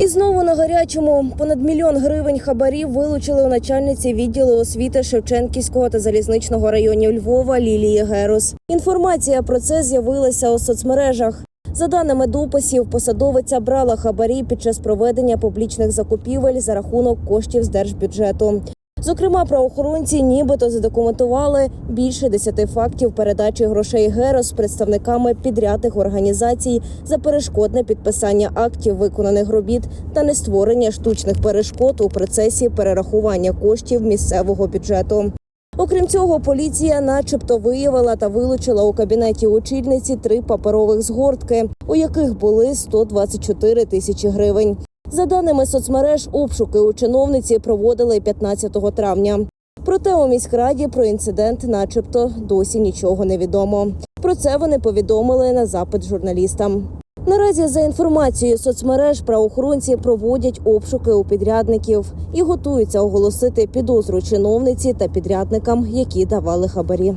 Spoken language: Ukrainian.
І знову на гарячому понад мільйон гривень хабарів вилучили у начальниці відділу освіти Шевченківського та залізничного районів Львова Лілії Герус. Інформація про це з'явилася у соцмережах. За даними дописів, посадовиця брала хабарі під час проведення публічних закупівель за рахунок коштів з держбюджету. Зокрема, правоохоронці нібито задокументували більше десяти фактів передачі грошей Герос представниками підрядних організацій за перешкодне підписання актів виконаних робіт та не створення штучних перешкод у процесі перерахування коштів місцевого бюджету. Окрім цього, поліція, начебто, виявила та вилучила у кабінеті очільниці три паперових згортки, у яких були 124 тисячі гривень. За даними соцмереж, обшуки у чиновниці проводили 15 травня. Проте у міськраді про інцидент, начебто, досі нічого не відомо. Про це вони повідомили на запит журналістам. Наразі, за інформацією соцмереж, правоохоронці проводять обшуки у підрядників і готуються оголосити підозру чиновниці та підрядникам, які давали хабарі.